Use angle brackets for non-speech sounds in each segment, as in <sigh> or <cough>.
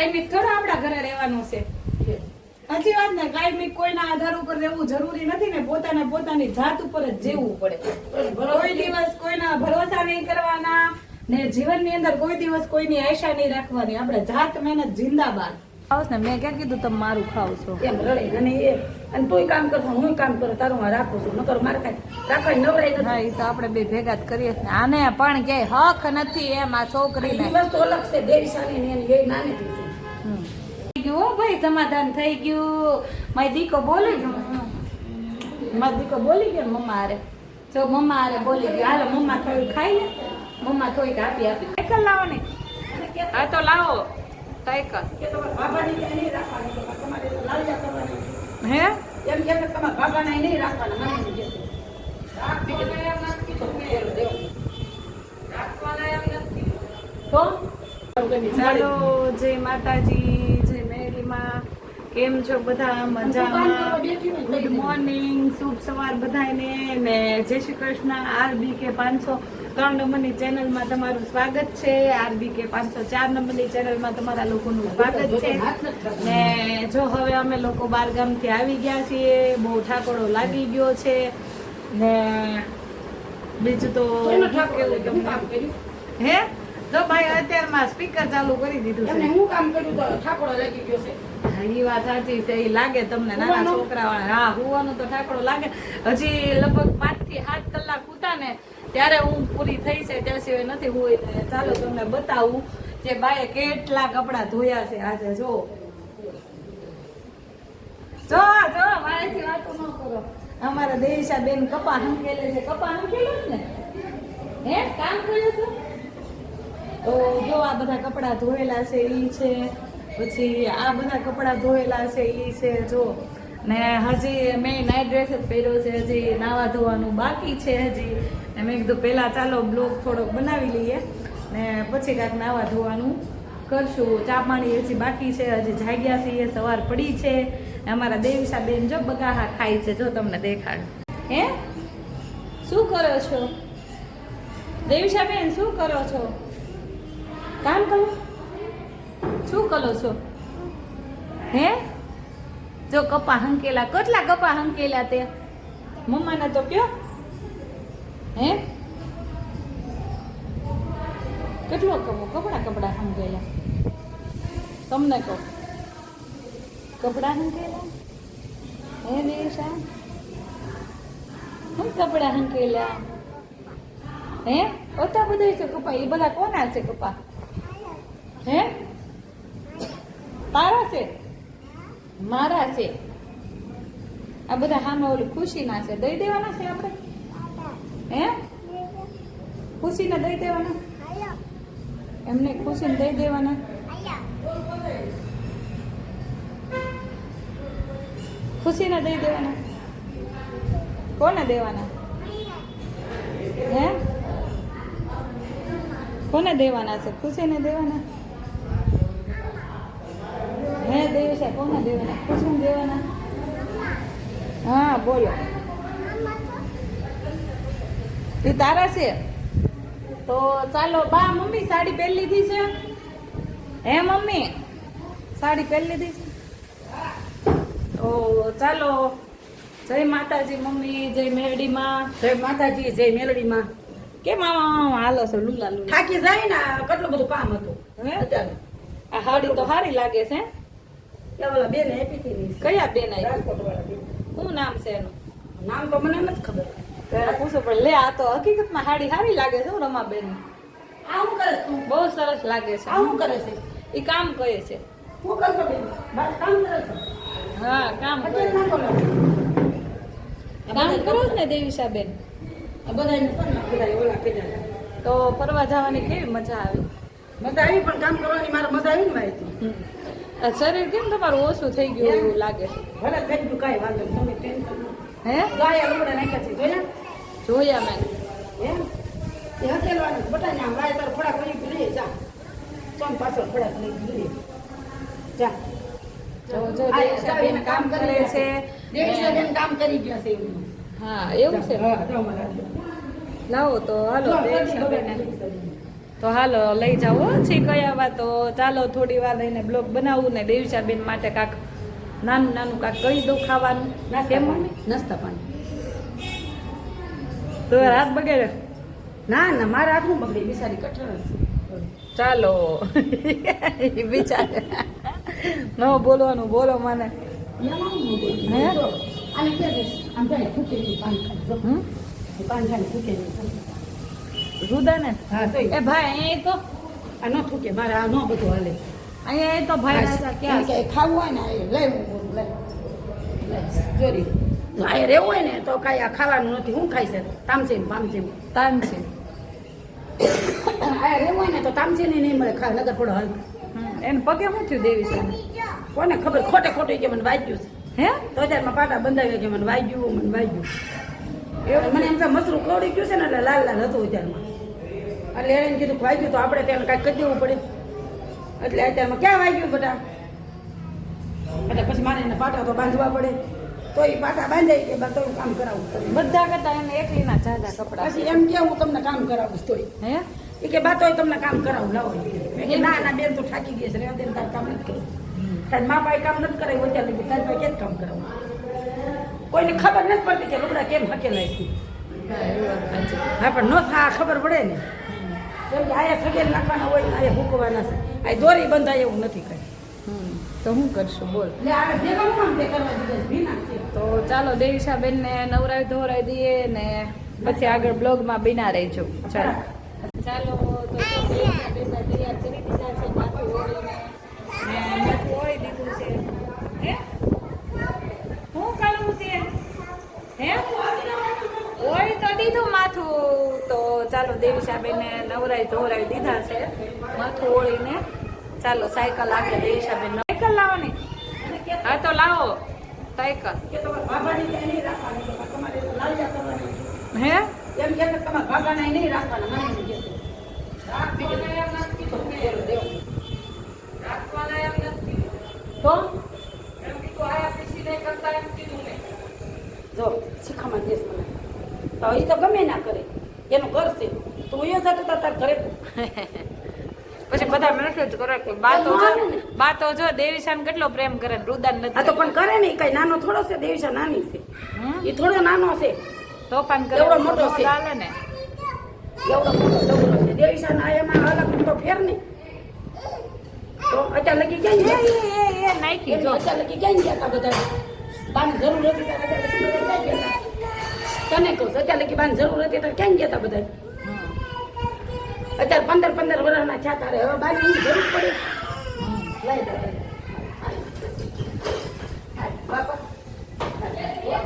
કાયમી થોડો આપણા ઘરે રહેવાનું છે. સાચી વાત ને કાયમી કોઈના આધાર ઉપર રહેવું જરૂરી નથી ને પોતાને પોતાની જાત ઉપર જ જીવવું પડે. કોઈ દિવસ કોઈના ભરોસા નહીં કરવાના ને જીવનની અંદર કોઈ દિવસ કોઈની આશા નહીં રાખવાની. આપણે જાત મહેનત જિંદાબાદ. ખાવ ને મેં ક્યાં કીધું તમે મારું ખાવ છો? એમ રડે અને એ. અને તું કામ કરતો હું કામ કરું તારું હું રાખું છું. નકર મારે કઈ રાખવા નવરાય નથી. હા એ તો આપણે બે ભેગા જ કરીએ આને પણ કે હક નથી એમ આ છોકરીને. દિવસ તો અલગ છે દેવીશાની ને એની એ નાની. ભાઈ સમાધાન થઈ ગયું. મારી દીકો બોલી ગયો મારી દીકો બોલી ગયો મમ્મા અરે જો મમ્મા અરે બોલી ગયો. હાલો મમ્મા થોડું ખાઈ લે. મમ્મા થોડીક આપી આપી. સાયકલ લાવો ને. હા તો લાવો. સાયકલ. હે? એમ કે તમારા બાબાને નહીં રાખવાના. મને કે તો? જય માતાજી. કેમ છો બધા મજામાં. ગુડ મોર્નિંગ શુભ સવાર બધાને ને જય શ્રી કૃષ્ણ આરબી કે પાંચસો ત્રણ નંબરની ચેનલમાં તમારું સ્વાગત છે. આરબી કે પાંચસો ચાર નંબરની ચેનલમાં તમારા લોકોનું સ્વાગત છે. ને જો હવે અમે લોકો બારગામથી આવી ગયા છીએ બહુ ઠાકોડો લાગી ગયો છે. ને બીજું તો કેવું કેવું તમને? હે? જો ભાઈ અત્યારમાં સ્પીકર ચાલુ કરી દીધું છે. હું કામ કર્યું તો ઠાકોરો લાગી ગયો છે. ઈ વાત સાચી છે ઈ લાગે તમને નાના છોકરા હા હુવાનો તો ઠાકડો લાગે. હજી લગભગ પાંચથી સાત કલાક ઉતા ને ત્યારે હું પૂરી થઈ છે ત્યાં સિવાય નથી હોય ચાલો તમને બતાવું કે બાએ કેટલા કપડા ધોયા છે આજે જો જો જો મારેથી વાતો ન કરો. અમારા દેશા બેન કપા હંકેલે છે. કપા હંકેલે છે ને. હે કામ કર્યું છે? તો જો આ બધા કપડાં ધોયેલા છે એ છે, પછી આ બધા કપડાં ધોયેલા છે એ છે, જો. ને હજી મેં નાઇટ ડ્રેસ જ પહેર્યો છે, હજી નાવા ધોવાનું બાકી છે હજી. ને મેં કીધું પહેલાં ચાલો બ્લોગ થોડોક બનાવી લઈએ. ને પછી કાંઈક નાવા ધોવાનું કરશું. ચા પાણી હજી બાકી છે, હજી જાગ્યા છીએ, સવાર પડી છે. અમારા દેવસા બેન જો બગાહા ખાય છે, જો તમને દેખાડ. હે? શું કરો છો? દેવસા બેન, શું કરો છો? કામ કરો. શું કરો છો? હે? જો કપા હંકેલા, કેટલા કપા હંકેલા તે? મમ્માને તો કયો? હે? કેટલો કપો? કપડા કપડા હંકેલા. તમને કહો. કપડા હંકેલા? હે નિશા હું કપડા હંકેલા? હે? ઓતા બધા છે કપા? એ બધા કોના છે કપા? હે? તારા છે? મારા છે? આ બધા હામાં ઓલી ખુશીના છે. દઈ દેવાના છે આપણે? હે? ખુશીને દઈ દેવાના? એમને ખુશીને દઈ દેવાના? ખુશીને દઈ દેવાના? કોને દેવાના? હે? કોને દેવાના છે? ખુશીને દેવાના? હે દેવ છે કોને દેવાના? દેવાના? હા બોલો. એ તારા છે? તો ચાલો બા મમ્મી સાડી પહેરી લીધી છે. હે મમ્મી? સાડી પહેરી લીધી છે. તો ચાલો જય માતાજી મમ્મી જય મેરડીમાં જય માતાજી જય મેરડીમાં. કેમ આમ હાલો છો લુલા લુલા? થાકી જાય ને કેટલું બધું કામ હતું. હે? આ હાડી તો સારી લાગે છે ત્યાં ઓલા બેન આપી હતી કયા બેન રાજકોટ વાળા બેન. શું નામ છે એનું? નામ તો મને નથી ખબર. ત્યારે પૂછો પણ લે આ તો હકીકતમાં હાડી સારી લાગે છે હું રમાબેન બેન આવું કરે છે તું? બહુ સરસ લાગે છે. આવું કરે છે? એ કામ કરે છે. હું કરતો બેન? બસ કામ કરે છે? હા કામ કરે કામ કરો ને દેવીશાબેન. આ બધાયને છે ને બધાય ઓલા કીધા. તો ફરવા જવાની કેવી મજા આવી? મજા આવી પણ કામ કરવાની મારે મજા આવી ને માહિતી શરીર કેમ તમારું ઓછું થઈ ગયું એવું લાગે? ભલે થઈ ગયું કાંઈ વાંધો તમે ટેન્શન હે? ગાય લુગડા નાખ્યા છે જોયા જોયા મેં. હે? એ હકેલવાનું બટાને આમ ગાય તાર ફોડા કરી લઈ જા. ચોમ પાછળ ફોડા કરી લઈ જા. જો. જો દેવીશાબેન કામ કરે છે. કામ કરી ગયા છે હા એવું છે? હા લાવો તો હાલો દેવીસાબેન. તો હાલો લઈ જાઓ છી કયા વા. તો ચાલો થોડી વાર રહીને બ્લોગ બનાવું ને દેવીશાબેન માટે કાંક નાનું નાનું કાંક કહી દઉં ખાવાનું. નાસ્તા કેમ? પાણી નાસ્તા પાણી. તો રાત બગડે? ના ના મારા હાથનું બગડે બિચારી કઠણ ચાલો. <laughs> બિચારે. ન બોલવાનું બોલો મને. હું બોલું. હે? જો, આને કે દઈશ. આમ જાય ફૂકેલી પાન ખાય જો. હમ એ પાન ખાય ફૂકેલી રુદા ને એ ભાઈ અહીંયા તો આ ન થૂકે મારે આ ન બધું હાલે અહીંયા તો ભાઈ ક્યાં ખાવું હોય ને આ લઈ હું લઈ લઈ. ચોરી જો આ રહેવું હોય ને તો કાંઈ આ ખાવાનું નથી હું ખાઈ છે તામસીમ પામસીમ તાન છે આ રહેવું હોય ને તો તામસીને નહીં મળે ખા નગર પડો હલ. એને પગે શું થયું દેવી છે કોને ખબર ખોટે ખોટે કે મને વાગ્યું છે હે તો હજારમાં પાટા બંધાવ્યા કે મને વાગ્યું મને વાગ્યું એવું મને એમ મસરું ખવડી ગયું છે ને એટલે લાલ લાલ હતું અત્યારમાં એટલે એને કીધું કે વાગ્યું તો આપણે તેને કાંઈક કરી દેવું પડે. એટલે અત્યારમાં ક્યાં વાગ્યું બધા? એટલે પછી મારે એને પાટા તો બાંધવા પડે. તો એ પાટા બાંધાય કે તો કામ કરાવું બધા કરતા એને એકલીના જાજા કપડા. પછી એમ કે હું તમને કામ કરાવું તોય હે? એ કે બા તોય તમને કામ કરાવું લાવો કે ના ના બેન તો થાકી ગઈ છે રે દે તાર કામ નથી કર્યું તાર મા પાસે કામ નથી કરાવ્યું અત્યારે લગી તાર પાસે કેમ કામ કરાવું? કોઈને ખબર નથી પડતી કે લુગડા કેમ હકેલાય છે. હા પણ નો ખબર પડે ને. કેમ કે આયા સગેર નાખવાના હોય આયા હુકવાના છે. આ દોરી બંધાય એવું નથી કઈ. તો હું કરશું? બોલ. હું તે ચાલો દેવીશાબેન ને નવરાવી ધોરાવી દઈએ ને પછી આગળ બ્લોગમાં બિના રહેજો. ચાલો. ચાલો તો જો તૈયાર કરી દીધા છે માથું ઓળીને. ને માથું ઓળી દીધું છે. હે? શું કરવું છે? હે? ઓળી તો દીધું માથું. ચાલો દેવીશાબેનને નવરાઈ ધોરાવી દીધા છે. માથું ઓળીને ચાલો સાયકલ આગળ દેવીશાબેન સાયકલ લાવવાની. હા તો લાવો. સાયકલ. કે તમારા નહીં રાખવાની કે હે એમ કે તમારા ભાભાને નહીં રાખવાના મને એમ કે છે. રાખી દે. તો? ફેરો દેવો. તો જો શીખામાં દેશ મને. તો એ તો ગમે ના કરે. એનું ઘર છે. તો એ સાથે તાર ઘરે. પછી બધા મેસેજ કરે? કે બા તો જો બા તો જો દેવીશાન કેટલો પ્રેમ કરે ને રુદાન આ તો પણ કરે ને કઈ નાનો થોડો છે દેવીશા નાની છે? એ થોડો નાનો છે. તોફાન કરે એવડો મોટો છે. ચાલે ને. એવડો મોટો ડબરો છે. દેવીશા ના એમાં અલગ તો ફેર નહીં. તો અત્યારે લગી ક્યાં એ ગયા એ એ નાખી જો. અત્યારે લગી ક્યાં ગયા હતા બધા બાની જરૂર હતી ત્યારે તને કહું છું, અત્યારે લગી બાની જરૂર હતી ત્યારે ક્યાં ગયા હતા બધા અત્યારે પંદર પંદર વર્ષના થયા તારે હવે બાને એની જરૂર પડે. લઈ દે બાપા હાલ.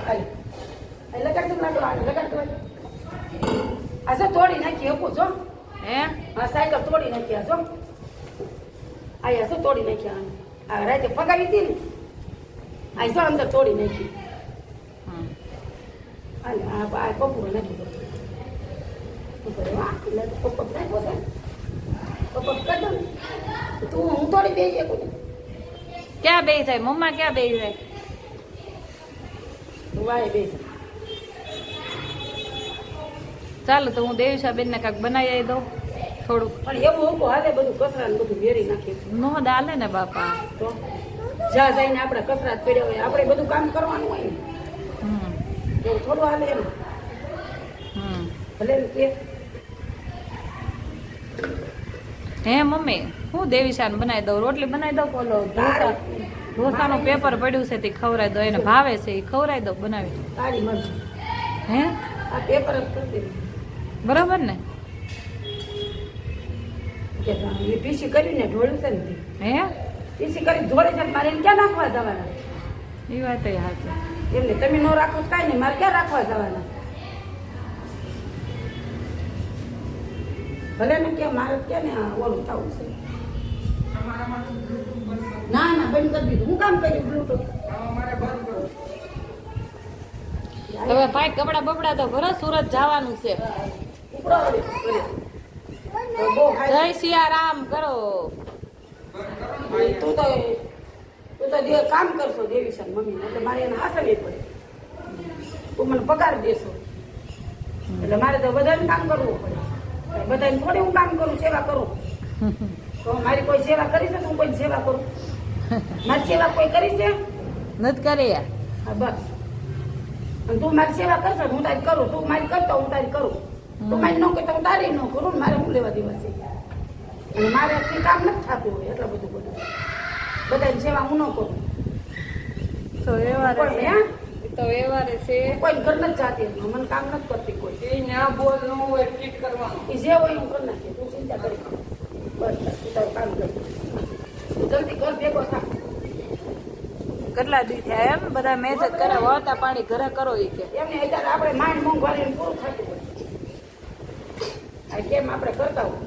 હાલ. હાલ, લગાડ દે લાડુ, હાલ, લગાડ દે આ તોડી નાખી હકું છો હે આ સાયકલ તોડી નાખી આ જો આ શું તોડી નાખી આ રાતે પગાવી હતી ને આ અંદર તોડી નાખી. હાલ, આ આ પપ્પુ નાખી વાહ, પપ્પક છે કપૂર કરી દો ને. તું હું થોડી દઈ શકું ક્યાં બે જાય? મમ્મા ક્યાં બે જાય? વાય બેસ ચાલો તો હું દેવીશાબેન ને કાંક બનાવી દઉં થોડુંક. પણ એવું હું હાલે બધું કચરા ને બધું વેરી નાખીએ નો દાલે ને બાપા? તો જ્યાં જઈને આપણે કસરત પડ્યા હોય આપણે બધું કામ કરવાનું હોય ને. એવું થોડું હાલે એમ. ભલે કે. હે મમ્મી હું દેવીશાન બનાવી દઉં રોટલી બનાવી દઉં બોલો ઢોસા? ઢોસાનું પેપર પડ્યું છે તે ખવડાવી દઉં એને ભાવે છે એ ખવડાવી દઉં બનાવી. તારી મરજી હે? આ પેપર જ કરી બરાબર ને? એ પીસી કરીને ઢોળ્યું છે ને હે? પીસી કરી ઢોળે છે મારે ક્યાં નાખવા જવાના? એ વાત સાચી. એમને તમે ન રાખો તો કાંઈ નહીં મારે ક્યાં રાખવા જવાના? ભલે ને કે મારે કે ને ઓલું થવું છે. ના ના બંધ કરી દીધું. હું કામ કર્યું બ્લુટૂથ હવે ભાઈ કપડા બપડા તો ભરો સુરત જવાનું છે. જય સિયા સિયારામ કરો. તું તો તું તો જે કામ કરશો દેવી છે મમ્મી એટલે મારે એને હાસવી પડે. તું મને પગાર દેશો. એટલે મારે તો બધાને કામ કરવું પડે. બધાને થોડી હું કામ કરું સેવા કરું. તો મારી કોઈ સેવા કરી છે તો હું કોઈ સેવા કરું? મારી સેવા કોઈ કરી છે? નથી કરે યાર. બસ. અને તું મારી સેવા કરશે હું તારી કરું. તું મારી કરતો હું તારી કરું. તું મારી ન કરતો હું તારી ન કરું. મારે હું લેવા દેવા છે? અને મારે કામ નથી થતું હોય એટલું બધું બધું બધાની સેવા હું ન કરું. તો વ્યવહાર કોઈ તો વ્યવહાર છે. કોઈ ઘર નથી જાતી મને કામ નથી કરતી કોઈ. એ ના બોલનું હોય ટ્રીટ કરવાનું. એ જે હોય હું કરી નાખીએ તું ચિંતા કરી બસ તું તારું કામ કરી. જલ્દી ઘર ભેગો થા. કેટલા દી થયા એમ? બધા મેસેજ કરે વળતા પાણી ઘરે કરો એ કે. એમને અત્યારે આપણે માંડ મોંઘવારી પૂરું થતું હોય કેમ આપણે કરતા હોય?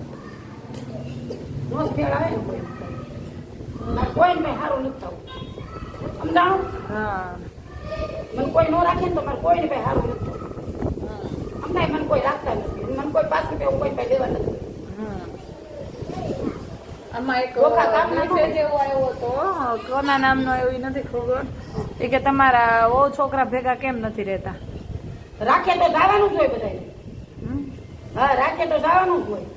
નોંધ ફેર આવે ને કોઈ? મારે કોઈને ભાઈ સારું નથી થવું. સમજાણું? હા. મને કોઈ નો રાખે ને તો મારે કોઈને ભાઈ સારું નથી થવું. અમને હમણાં મને કોઈ રાખતા નથી. મને કોઈ પાસે રૂપિયા કોઈ ભાઈ દેવા નથી. આમાં એક મેસેજ એવો આવ્યો હતો કોના નામનો એવી નથી ખબર. એ કે તમારા ઓ છોકરા ભેગા કેમ નથી રહેતા? રાખે તો જવાનું જ હોય બધાને? હા રાખે તો જવાનું જ હોય.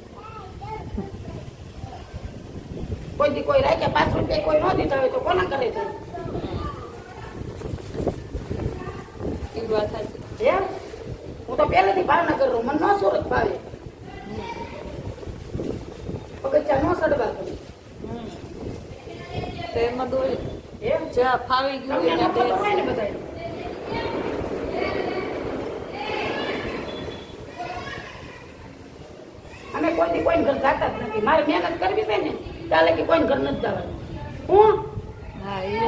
કોઈ દી કોઈ રાખે પાંચ રૂપિયા કોઈ ન દીધા હોય તો કોના કરે છે હું તો પહેલેથી ભાવનગર રહું મને ન સુરત ભાવે. પગથિયા ન સડવા કરું. તો એમાં દોરી. એમ? જ્યાં ફાવી ગયું હોય ન હોય ને બધાને અમે કોઈ દી કોઈને ઘર જાતા જ નથી. મારે મહેનત કરવી છે ને. ચાલે કે કોઈ ઘર નથી જવાનું. હું?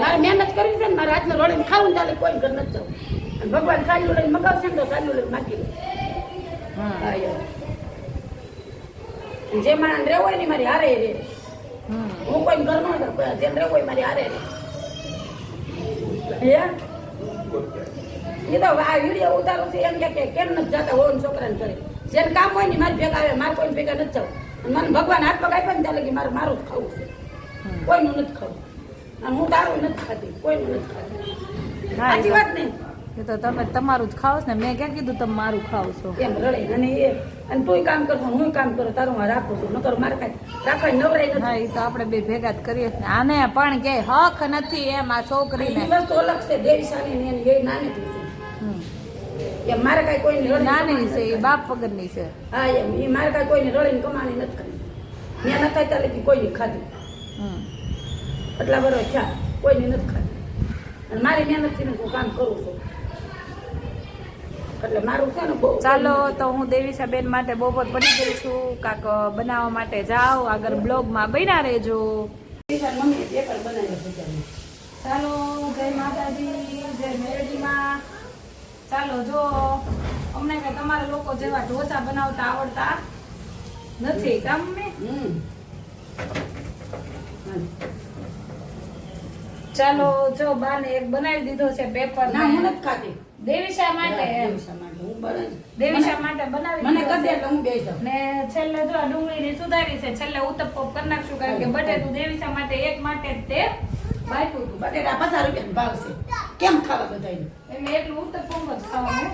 મારે મહેનત કરવી છે ને મારે હાથને રોડીને ખાવું ચાલે કોઈ ઘર નથી જવું. અને ભગવાન સાલું લઈને મગાવશે ને તો સાલું લઈને માગી લે. જે માણસ રહેવું હોય ને મારી હારે રે. હું કોઈ ઘર નો જેમ રહેવું હોય મારી હારે રે એ તો આ વીડિયો ઉતારું છું એમ કે કેમ નથી જતા હોય ને છોકરાને કરે જેને કામ હોય ને મારી ભેગા આવે મારે કોઈ ભેગા નથી જવું. મને ભગવાન હાથ પગ આપ્યા ને ત્યાં કે મારે મારું જ ખાવું છે. કોઈનું નથી ખાવું. અને હું તારું નથી ખાતી કોઈનું નથી ખાતી સાચી વાત. નહીં એ તો તમે તમારું જ ખાવ ને. મેં ક્યાં કીધું તમે મારું ખાવ છો? એમ રડે અને એ અને તુંય કામ કરશો હું કામ કરું તારું હું રાખું છું. નકર મારે કાંઈ રાખવાની નવરાઈ હા નથી એ તો આપણે બે ભેગા જ કરીએ આને પણ કે હક નથી એમ આ છોકરી છોકરીને વસ્તુ અલગ છે દેવીશાની ને એ નાની. કે મારે કાંઈ કોઈની રડી નાની છે એ બાપ વગરની છે. હા એમ. એ મારે કાંઈ કોઈને રડીને કમાણી નથી કરી મેં ન ત્યાં લગી કોઈની ખાધી. એટલા બરોબર થયા કોઈને નથી ખાધી. અને મારી મહેનતથી હું કામ કરું છું. એટલે મારું છે ને ચાલો તો હું દેવીસા બેન માટે બપોર પડી ગઈ છું. કાક બનાવવા માટે જાઓ. આગળ બ્લોગમાં બન્યા રહેજો. મમ્મી પેપર બનાવી ચાલો જય માતાજી જય મેરડીમાં. ચાલો જો અમને કે તમારા લોકો જેવા ઢોસા બનાવતા આવડતા નથી કામ. ચાલો જો બાને એક બનાવી દીધો છે પેપર ના હું નથી ખાતી. દેવીશા માટે. દેવીશા માટે બનાવી દેવીશા માટે બનાવી મને કરી દે હું બેસી. જાઉં ને છેલ્લે જો ડુંગળી ની સુધારી છે છેલ્લે ઉતપ્પો કરી નાખશું કારણ કે બટેટું દેવીશા માટે એક માટે જ તે બાક્યું હતું બટેટા પચાસ રૂપિયાનો ભાવ છે. કેમ ખાવા બધાને એટલે એટલું ઉતપ્પો જ ખાવાનું.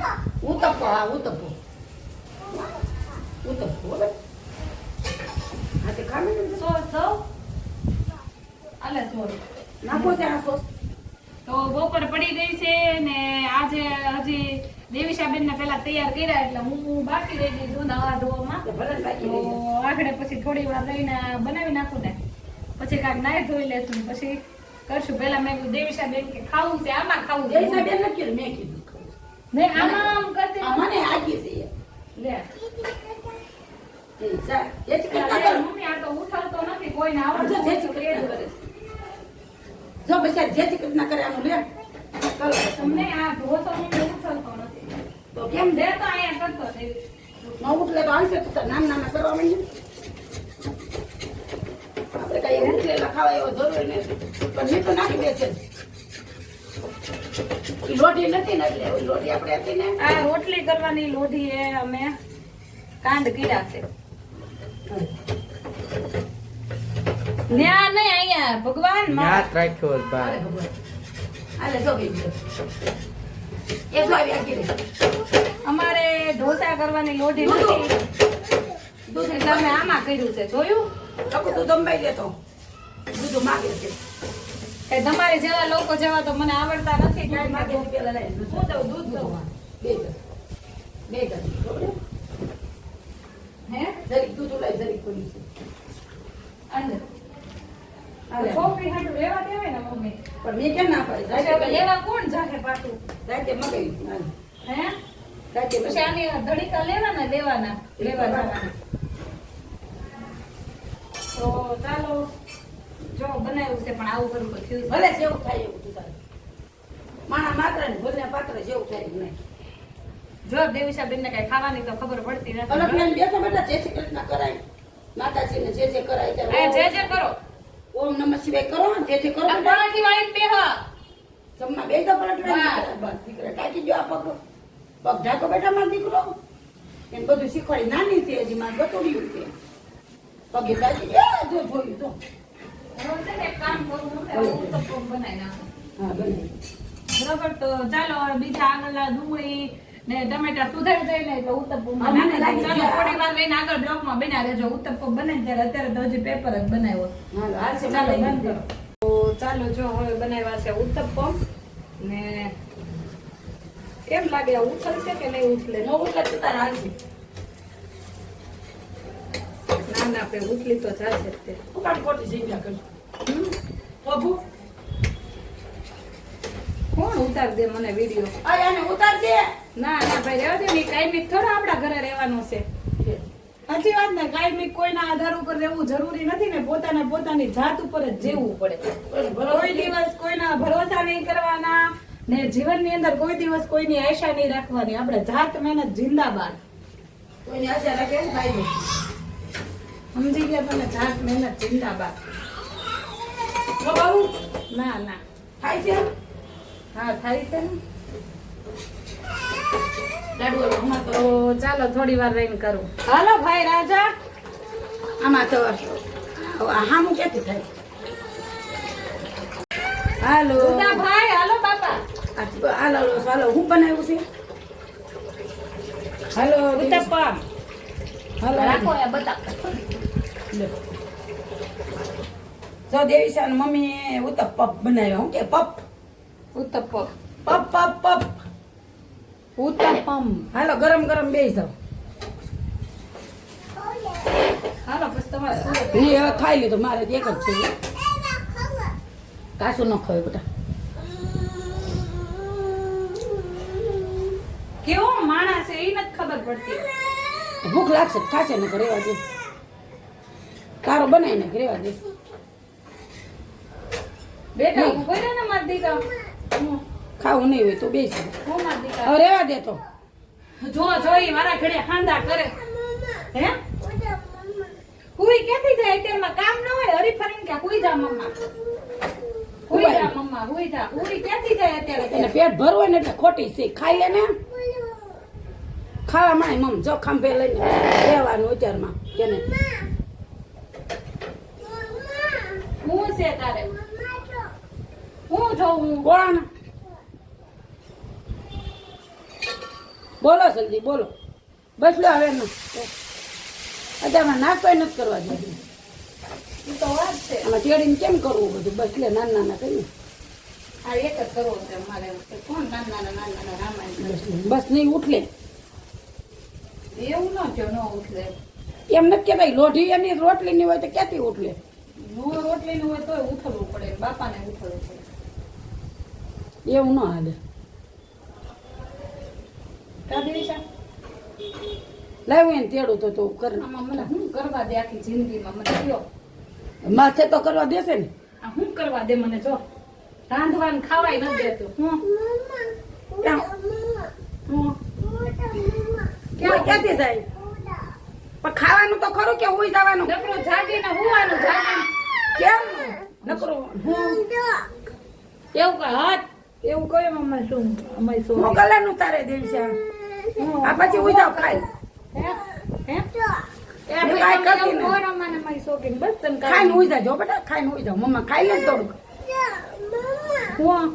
ઉતપ્પો હા ઉતપ્પો ઉતપ્પો હા તે ખાને ને. સોસ દઉં આલે સોસ. નાખો સોસ. તો બપોર પડી ગઈ છે ને આજે હજી દેવીશાબેન ને પેલા તૈયાર કર્યા એટલે હું બાકી રહી ગઈ છું નવા ધોવામાં. આખડે પછી થોડી વાર રહીને બનાવી નાખું ને. પછી કાંઈક નાય ધોઈ લેશું પછી કરશું. પેલા મેં કીધું દેવીશાબેન કે ખાવું છે આમાં ખાવું સાહેબ એમ નથી કીધું મેં કીધું. નહીં આમાં આમ કરતી મને આગી છે લે. એ. મમ્મી આ તો નથી કોઈને આવડતું છે. જો જે ના કરે આનું તમને આ ઢોસો નથી. તો કેમ? દે તો અહીંયા કરતો દેવી ન ઉઠલે તો આવશે તો તાર નામ નાના કરવા માંડીએ આપણે કઈ ઉઠલેલા ખાવા એવો જરૂર નથી. પણ મીઠું નાખી દે છે. લોઢી નથી ને એટલે લોઢી આપણે હતી ને. આ રોટલી કરવાની લોઢી એ અમે કાંડ કર્યા છે. ન્યા નહીં અહીંયા ભગવાનમાં. રાખ્યો ભાઈ આલે અમારે ઢોસા કરવાની લોઢી નથી. તમે આમાં કર્યું છે. જોયું? લખું દૂધ અંબાઈ દેતો દૂધ માગે છે. એ તમારી જેવા લોકો જેવા તો મને આવડતા નથી દૂધ માગે છે પેલા લઈને. હું દઉં દૂધ દઉં બે ઘર બે ઘર બરોબર? હે? જરીક દૂધ ઉલાય જરીક પડી છે. અંદર છોકરી હાટું લેવા દેવાય ને મમ્મી? પણ મેં કેમ ના પાડી? લેવા કોણ જાહે પાછું? રાતે મગાવી. હે. રાતે પછી આની ધડીકા લેવાના લેવાના લેવા જવાના તો ચાલો જો બનાવ્યું છે પણ આવું કરવું થયું ભલે જેવું થાય એવું તું તારે. માણા માત્ર ને ભલે પાત્ર જેવું થાય એવું નહીં. જો દેવીશાબેન ને કઈ ખાવાની તો ખબર પડતી નથી પેલા બેસો બેટા જે શ્રી કૃષ્ણ કરાય માતાજીને જે જે કરાય જે જે કરો. ઓમ નમઃ શિવાય કરો જે જે કરો. પરાઠી વાળી બેહ જમવા પલટ બસ, દીકરા ટાંકી દ્યો આ પગ. પગ ઢાંકો બેટા મારો દીકરો. એને બધું શીખવાડી. નાની છે હજી મારે બતોડ્યું છે. પગે. જો જોયું તો બરાબર ચાલો બીજા આગળના ડુંગળી ને ટમેટા સુધારી જાય ને એટલે ઉત્તપમ હા, મને લાગી ચાલો ગયા. થોડી વાર રહીને આગળ બ્લોકમાં બના રહેજો. ઉત્તપમ બને ત્યારે અત્યારે તો હજી પેપર જ બનાવ્યો. ચાલો ચાલો બંધ કરો. તો ચાલો જો હવે બનાવ્યા છે ઉત્તપમ ને કેમ લાગે ઉથલશે કે નહીં ઉથલે? ન ઉથલે તો તારે હાલ છે ના ના આપણે ઉછળી તો જ તે કોટી જઈ ગયા કરજો કોણ ઉતાર દે મને વિડિયો? અરે આને ઉતાર દે. ના ના ભાઈ રહેવા દે ને કાયમી થોડો આપણા ઘરે રહેવાનું છે. સાચી વાત ને કાયમી કોઈના આધાર ઉપર રહેવું જરૂરી નથી ને પોતાને પોતાની જાત ઉપર જ જીવવું પડે. કોઈ દિવસ કોઈના ભરોસા નહીં કરવાના ને જીવનની અંદર કોઈ દિવસ કોઈની આશા નહીં રાખવાની. આપણે જાત મહેનત જિંદાબાદ. કોઈની આશા રાખે? નહીં. સમજી ગયા તમે જાત મહેનત જિંદાબાદ બાબુ. ના ના. થાય છે? હા થાય છે ને. તો ચાલો થોડી વાર રહીને કરું. હાલો ભાઈ રાજા. આમાં તો હામું ક્યાંથી થાય? હાલો. ભાઈ હાલો બાપા. હાલો હાલો હું બનાવ્યું છે? હાલો ઉત્તપમ હાલો. રાખો બતા જો દેવીશાન મમ્મી ઉત્તપપ પપ બનાવ્યો. હું કે પપ? ઉત્તપપ પપ. પપ પપ ઉત્તપમ. હાલો ગરમ ગરમ બેસી જાવ હાલો પછી તમારે હવે ખાઈ લીધું. મારે એક જ છે. કાશું ન ખાય બેટા. કેવો માણસ છે એ નથી ખબર પડતી. ભૂખ લાગશે ખાશે ને રેવા દે કારો બનાવીને રેવા દે. બેટા ઊભો રહે ને માર દીકરા. ખાવું નહીં હોય તો બેસી હું માર દીકરા. હવે રેવા દે તો. જો જોઈ મારા ઘરે ખાંદા કરે. હે? કોઈ ક્યાંથી જાય અત્યારમાં? કામ ન હોય હરી ફરીને કે કોઈ જા મમ્મા. કુઈ જા મમ્મા કુઈ જા. કુઈ ક્યાંથી જાય એને અત્યારે પેટ ભરવો ને એટલે ખોટી છે ખાઈ લે ને. ખાવા માં મમ જો ખંભે લઈને રહેવાનું અત્યારમાં. તેને હું છે તારે? હું જોઉં કોણ બોલો જલ્દી બોલો. બસ લો હવે ન અત્યારમાં નાસ્તો નથી કરવા જોઈએ તો વાત છે. આમાં કેમ કરવું બધું? બસ લે નાના નાના કહીને આ એક જ કરવો છે મારે કે કોણ નાના નાના નાના રામાયણ બસ નહીં ઉઠલે. એવું ન થયો ન ઉઠલે. એમ નથી કહેતા લોઢી એની રોટલી ની હોય તો ક્યાંથી ઉઠલે? નો રોટલી નું હોય તોય ઉઠવું પડે બાપાને ઉઠવું પડે. એવું ન હાલે? લાવ્યું એને તેડું તો તું કર મને શું કરવા દે આખી જિંદગીમાં? મને કયો. માથે તો કરવા દેશે ને. આ શું કરવા દે મને જો? રાંધવાનું ખાવાય નથી દેતું હું? ક્યાં? હું? ક્યાં ક્યાંથી જાય? પણ ખાવાનું તો ખરું કે હું જવાનું? જાગીને હુવાનું જાગીને. કેમ? નકરો. હું એવું કઈ? હાથ? એવું કયો મમ્મા શું? અમે શું? હું કલરનું તારે દેવશે. આ પછી ઉઈ જાવ ખાઈ. હે? કાંઈ કરતી મને મારી શોખીન. બસ તને ખાઈને કાંઈ હુઈ જાજો બેટા ખાઈને હુઈ જાવ મમ્મા ખાઈ લે થોડુંક. હું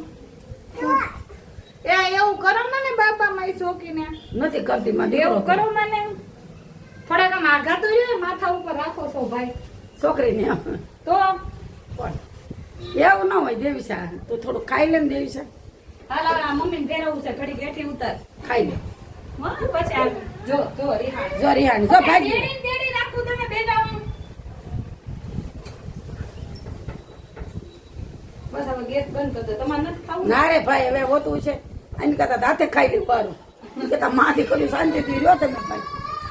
એ એવું કરો મને બાપા મારી શોખીને. નથી કરતી માં એવું કરો મને. થોડાક આમ ઉપર રાખો છો ભાઈ. છોકરીને આમ તો? એવું ન હોય દેવીશા તો થોડું ખાઈ લે ને દેવીશા હાલ હવે આ મમ્મીને પહેરવું છે ઘડી બેઠી ઉતર. ખાઈ લે. પછી આ જો જો રિહાણ. જો રિહાણી જો ભાગી. તેડી ને તેડી રાખું તમે બેટા હું. બસ હવે ગેસ બંધ કરી તમારે નથી ખાવું ના? રે ભાઈ હવે હોતું છે. એની કરતા દાંતે ખાઈ લે બારું કરતા માથી કર્યું શાંતિથી રહ્યો તમે ભાઈ.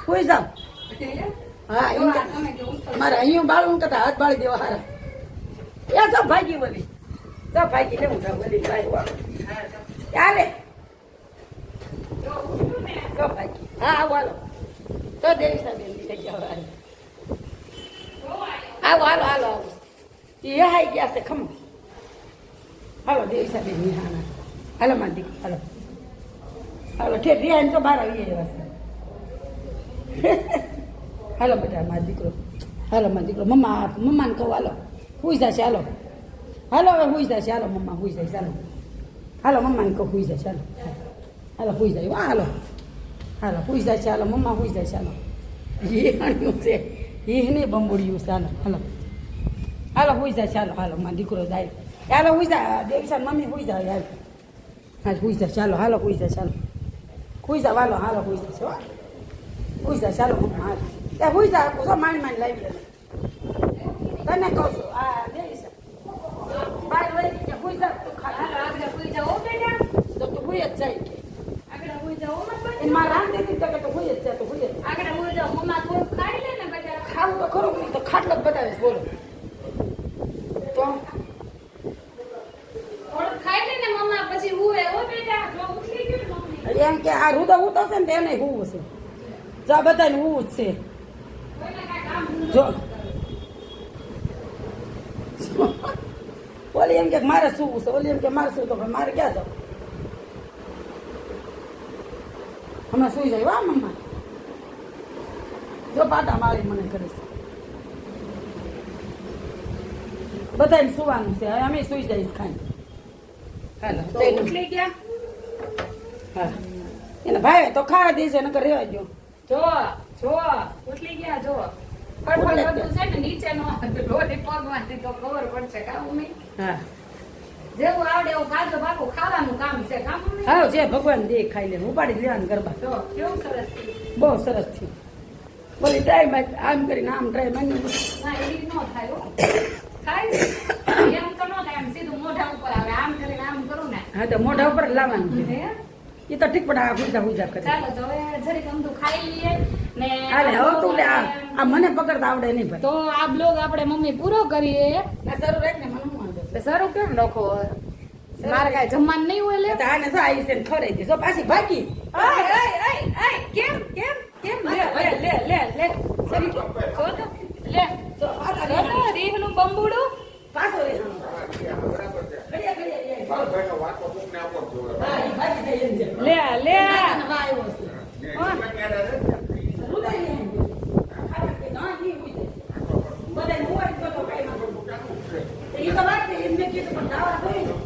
કોઈ જાવ હા મારે અહીંયા બાળું કરતા હાથ બાળી દેવા હારા. એ તો ભાગી વળી તો ભાગી વળી ભાઈ વાળું ચાલે. ઉઠો તો ભાગી. હા, આવો, હાલો. તો દેવી સાહેબ. આવો, હાલો હાલો આવો એ હાઈ ગયા છે, ખમ. હાલો, દેવી સાહેબ નિહાણા હાલો, મારી દીકરી, હાલો. હાલો, ઠેર રિયા તો બહાર આવી એવા છે. હાલો બેટા મારો દીકરો હાલો મારો દીકરો મમ્મા મમ્માને કહું હાલો હુઈ જશે હાલો હાલો હવે હુઈ જશે હાલો મમ્મા હુઈ જાય ચાલો હાલો મમ્માને કહું હુઈ જશે હાલો હાલો હુઈ જાય વાહ હાલો હાલો હુઈ જશે હાલો મમ્મા હુઈ જશે હાલો હિહણ્યું હણ્યું છે નહીં બંબોડિયું છે હાલો હાલો હાલો હુઈ જાય ચાલો હાલો મારો દીકરો જાય હાલો હુઈ જા દેવસાન મમ્મી હુઈ જાય હાલ હા હુઈ જશે ચાલો હાલો હુઈ જાય ચાલો હુઈ જા હાલો હાલો હુઈ હો હુઈ જાય ચાલો હાલ ત્યાં હુઈ જા તો મારી મારી લાવી તને કહું છું આ દેવી બાર વળી કે હુઈ જા તું ખા આગળ સુઈ જાઓ હો બેટા તો તું હુઈ જ જાય કે આગળ સુઈ જાઓ હો મત એ મારા રાંધી દીધી તો કે તું હુઈ જ જા તો હુઈ જ આગળ મમ્મા ખાઈ લે ને બેટા ખાવું તો ખરું નહીં તો ખાટલો જ બતાવીશ બોલો તો જો એમ કે આ રુદો તો છે ને તેને હું છે જો બધાને હું જ છે કોઈને કાંઈ કામ ધંધો જો ઓલી એમ કે મારે શું છે? ઓલી એમ કે મારે શું તો મારે ક્યાં જાવ? હમણાં સુઈ જાય વા મમ્મા. જો પાટા મારી મને કરે છે. બધાને સુવાનું છે. હવે અમે સુઈ જઈશ ખાઈ હાલો તો ગયા? હા. એને ભાઈ તો ખાવા દેજે નકર રહેવા દો જો જો ઉઠલી ગયા જો હા. જે ભગવાન દે ખાઈ લે ઉપાડી લેવાનું ગરબા. બહુ સરસથી બોલી ટ્રાય આમ કરીને આમ ટ્રાય માની ના હો. તો ન થાય સીધું મોઢા ઉપર આવે આમ કરીને આમ કરું ને. હા તો મોઢા ઉપર લાવવાનું? એ તો ઠીક પણ આ ગુજા કરે. ચાલો તો હવે જરીક અમથું ખાઈ લઈએ ને હાલે હવે તું લે આ મને પકડતા આવડે નહીં ભાઈ. તો આ બ્લોગ આપણે મમ્મી પૂરો કરીએ. આ શરૂ રાખ ને મને શરૂ કેમ નખો મારે કાંઈ જમવાનું નહીં હોય લે? તો આને જો આવી છે ને ખરાઈ દે. જો પાછી ભાગી. આય, આય, આય, કેમ કેમ કેમ? લે લે લે લે લે સરી જો તો લે તો આ રીહનું બંબુડું. પાછો રે થઈ લે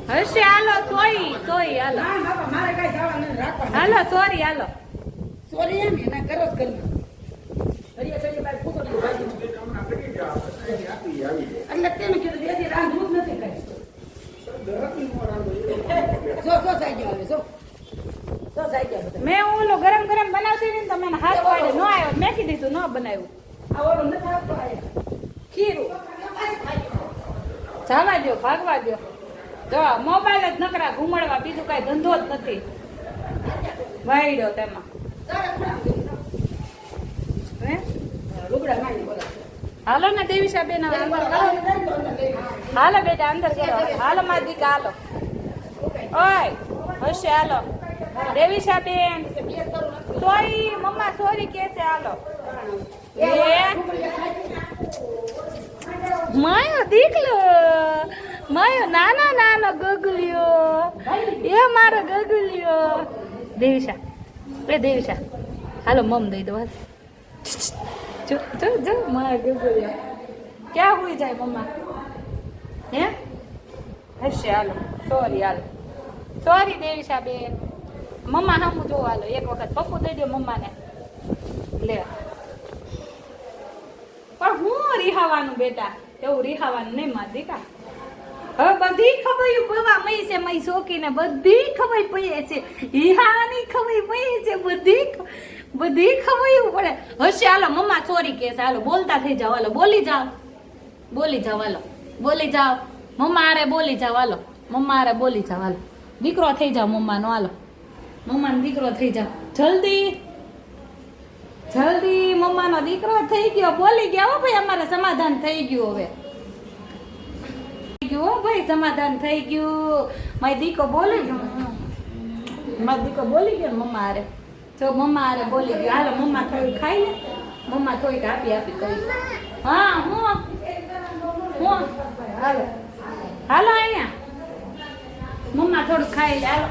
હશે હાલો સોઈ સોઈ હાલો. Hello sorry hello. સોરી એમ એના કરો જ ઘરમાં ઘડીએ ઘડીએ બાર ફૂકડીયું ભાજી એટલે તેને કીધું બે દી રાંધવું જ નથી કાંઈ જો જો સાઈ ગયો હવે જો જો સાઈ ગયા બધા મેં ઓલો ગરમ ગરમ બનાવતી હતી ને તમે હાથ પાડે ન આવ્યો? મેં કીધું ન બનાવ્યું. આ ઓલો નથી આવતો ખીરું. જવા દો ભાગવા દો જો મોબાઈલ જ નકરા ઘુમડવા બીજું કાંઈ ધંધો જ નથી. વાયડો તેમાં. હાલો ને દેવીશા બેન એના અંદર હાલો. બેટા અંદર હાલો મારી દીકા હાલો. ઓય હશે હાલો. દેવી બેન સોરી, મમ્મા સોરી કે છે, હાલો. માયો દીકલો, માયો નાનો નાનો ગગલિયો. એ મારો ગગલિયો. દેવીશા, એ દેવીશા. હાલો, મમ દઈ દો જો જો જો, મારા ગગલિયો. ક્યાં હોઈ જાય, મમ્મા? હે? હશે, હાલો. Sorry hello. સોરી દેવીશા બેન મમ્મા હામું જોવા લો, એક વખત પપ્પુ દઈ દો મમ્માને. લે. પણ હું રિહાવાનું બેટા? એવું રિહાવાનું નહીં માં દીકા. હવે બધી ખબર પવા મય છે મઈ શોકીને બધી ખબર પડી છે. હિહાની ખબર પડી છે, બધી બધી ખબર પડે. હશે, હાલો, મમ્મા ચોરી કે છે. હાલો, બોલતા થઈ જાવ હાલો, બોલી જાવ બોલી જાવ હાલો. બોલી જાવ મમ્મા આરે બોલી જાવ હાલો. મમ્મા આરે બોલી જાવ હાલો. દીકરો થઈ જાઓ, મમ્માનો, હાલો. મમ્માનો દીકરો થઈ જાઓ જલ્દી. જલ્દી મમ્માનો દીકરો થઈ ગયો. બોલી ગયા હો ભાઈ, અમારે સમાધાન થઈ ગયું હવે. ગયું હો ભાઈ, સમાધાન થઈ ગયું. મારી દીકો બોલી ગયો. મારી દીકો બોલી ગયો મમ્મા અરે જો મમ્મા હારે બોલી ગયો. હાલો, મમ્મા થોડી ખાઈ લે. મમ્મા થોડીક આપી આપી કરી હા, હું? હું? હાલો. હાલો, અહીંયા. મમ્મા થોડું ખાઈ લે. હાલો.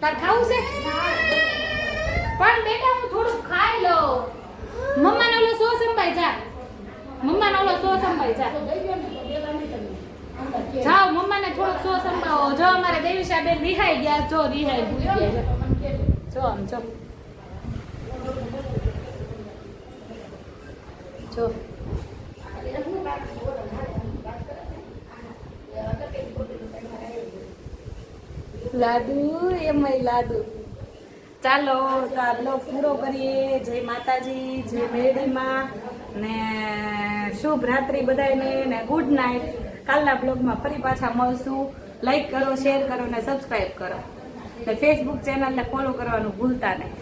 તાર ખાવું છે? પણ બેટા, હું થોડું ખાઈ લઉં. મમ્માનો ઓલો સો સંભાઈ જા. મમ્માનો ઓલો સો સંભાઈ જા. જાઓ, મમ્માને થોડુંક સો સંભાવો. જો અમારે દેવી સાહેબ રિહાઈ ગયા, જો રિહાઈ જો આમ, જો. જો. લાડુ એમાંય લાડુ. ચાલો બ્લોગ પૂરો કરીએ. જય માતાજી, જય મેડીમાં ને શુભ રાત્રિ બધાને ને ગુડ નાઇટ કાલના બ્લોગમાં ફરી પાછા મળશું. લાઈક કરો શેર કરો, ને સબસ્ક્રાઈબ કરો. ને ફેસબુક ચેનલને ફોલો કરવાનું ભૂલતા નહીં.